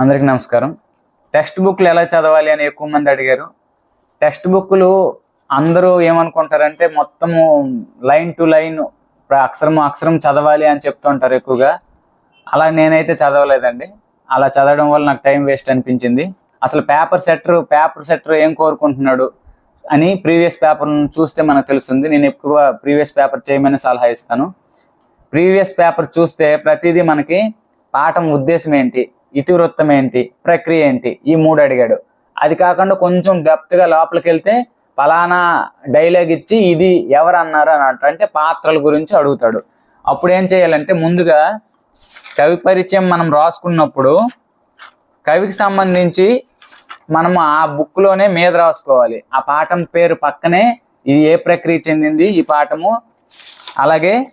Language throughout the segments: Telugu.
అందరికీ నమస్కారం. టెక్స్ట్ బుక్లు ఎలా చదవాలి అని ఎక్కువ మంది అడిగారు. టెక్స్ట్ బుక్లు అందరూ ఏమనుకుంటారంటే మొత్తము లైన్ టు లైన్ అక్షరం అక్షరం చదవాలి అని చెప్తుంటారు ఎక్కువగా. అలా నేనైతే చదవలేదండి. అలా చదవడం వల్ల నాకు టైం వేస్ట్ అనిపించింది. అసలు పేపర్ సెట్టర్ పేపర్ సెట్టర్ ఏం కోరుకుంటున్నాడు అని ప్రీవియస్ పేపర్ను చూస్తే మనకు తెలుస్తుంది. నేను ఎక్కువ ప్రీవియస్ పేపర్ చేయమని సలహా ఇస్తాను. ప్రీవియస్ పేపర్ చూస్తే ప్రతిదీ మనకి పాఠం ఉద్దేశం ఏంటి? ఇతివృత్తం ఏంటి? ప్రక్రియ ఏంటి? ఈ మూడు అడిగాడు. అది కాకుండా కొంచెం డెప్త్గా లోపలికి వెళ్తే ఫలానా డైలాగ్ ఇచ్చి ఇది ఎవరు అన్నారు అని అంటే పాత్రల గురించి అడుగుతాడు. అప్పుడు ఏం చేయాలంటే ముందుగా కవి పరిచయం మనం రాసుకున్నప్పుడు కవికి సంబంధించి మనం ఆ బుక్లోనే మీద రాసుకోవాలి. ఆ పాఠం పేరు పక్కనే ఇది ఏ ప్రక్రియ చెందింది? ఈ పాఠము. అలాగే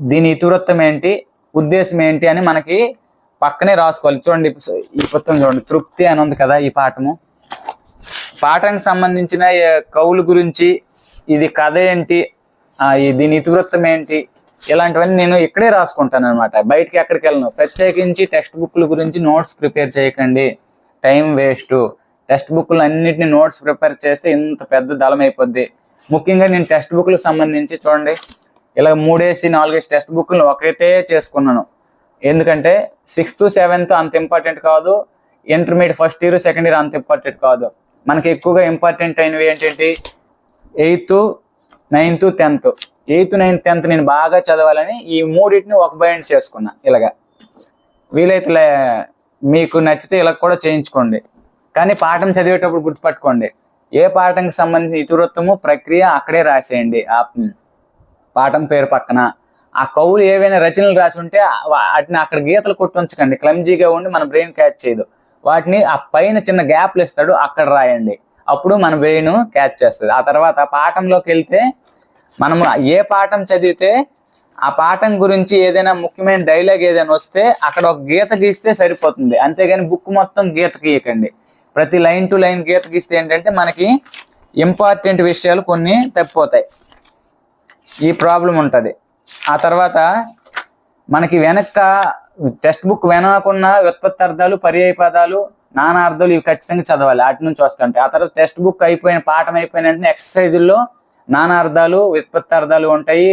దీని ఇతివృత్తం ఏంటి? ఉద్దేశం ఏంటి? అని మనకి పక్కనే రాసుకోవాలి. చూడండి ఈ పుస్తకం చూడండి తృప్తి అని ఉంది కదా ఈ పాఠము పాఠానికి సంబంధించిన కవులు గురించి ఇది కథ ఏంటి దీని ఇతివృత్తం ఏంటి ఇలాంటివన్నీ నేను ఇక్కడే రాసుకుంటాను అనమాట బయటకి ఎక్కడికి వెళ్ళను. ప్రత్యేకించి టెక్స్ట్ బుక్ల గురించి నోట్స్ ప్రిపేర్ చేయకండి. Time waste. టెక్స్ట్ బుక్లు అన్నిటిని నోట్స్ ప్రిపేర్ చేస్తే ఇంత పెద్ద దళం అయిపోద్ది ముఖ్యంగా నేను టెక్స్ట్ బుక్లకు సంబంధించి చూడండి ఇలా మూడేసి నాలుగేసి టెక్స్ట్ బుక్లు ఒకటే చేసుకున్నాను. ఎందుకంటే సిక్స్త్ సెవెంత్ అంత ఇంపార్టెంట్ కాదు. Intermediate first year second year అంత ఇంపార్టెంట్ కాదు. మనకి ఎక్కువగా ఇంపార్టెంట్ అయినవి ఏంటంటే eighth ninth tenth eighth ninth tenth నేను బాగా చదవాలని ఈ మూడింటిని ఒక బైండ్ చేసుకున్నా ఇలాగా. వీలైతే లే- మీకు నచ్చితే ఇలా కూడా చేయించుకోండి. కానీ పాఠం చదివేటప్పుడు గుర్తుపట్టుకోండి. ఏ పాఠంకి సంబంధించిన ఇతివృత్తము ప్రక్రియ అక్కడే రాసేయండి. ఆ పాఠం పేరు పక్కన. ఆ కవులు ఏవైనా రచనలు రాసి ఉంటే వాటిని అక్కడ గీతలు కొట్టి ఉంచకండి క్లమ్జీగా ఉండి మన బ్రెయిన్ క్యాచ్ చేయదు. వాటిని ఆ పైన చిన్న గ్యాప్లు ఇస్తాడు అక్కడ రాయండి. అప్పుడు మన బ్రెయిన్ క్యాచ్ చేస్తుంది. ఆ తర్వాత పాఠంలోకి వెళ్తే మనము ఏ పాఠం చదివితే ఆ పాఠం గురించి ఏదైనా ముఖ్యమైన డైలాగ్ ఏదైనా వస్తే అక్కడ ఒక గీత గీస్తే సరిపోతుంది. అంతేగాని బుక్ మొత్తం గీత గీయకండి. ప్రతి లైన్ టు లైన్ గీత గీస్తే ఏంటంటే మనకి ఇంపార్టెంట్ విషయాలు కొన్ని తప్పిపోతాయి. ఈ ప్రాబ్లం ఉంటుంది. ఆ తర్వాత మనకి వెనక టెక్స్ట్ బుక్ వెనకున్న వ్యుత్పత్తి అర్థాలు పర్యాయ పదాలు నానా అర్థాలు ఇవి ఖచ్చితంగా చదవాలి. వాటి నుంచి వస్తుంటాయి. ఆ తర్వాత టెక్స్ట్ బుక్ అయిపోయిన పాఠం అయిపోయిన వెంటనే ఎక్సర్సైజుల్లో నానా అర్థాలు వ్యుత్పత్తి అర్థాలు ఉంటాయి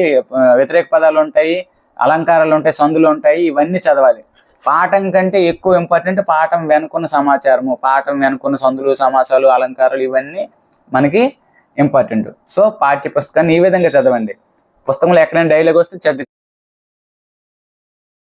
వ్యతిరేక పదాలు ఉంటాయి అలంకారాలు ఉంటాయి సందులు ఉంటాయి ఇవన్నీ చదవాలి. పాఠం కంటే ఎక్కువ ఇంపార్టెంట్ పాఠం వెనుకున్న సమాచారము. పాఠం వెనుకున్న సందులు సమాసాలు అలంకారాలు ఇవన్నీ మనకి ఇంపార్టెంట్ సో పాఠ్య పుస్తకాన్ని ఈ విధంగా చదవండి. పుస్తకంలో ఎక్కడైనా డైలాగ్ వస్తే చదివి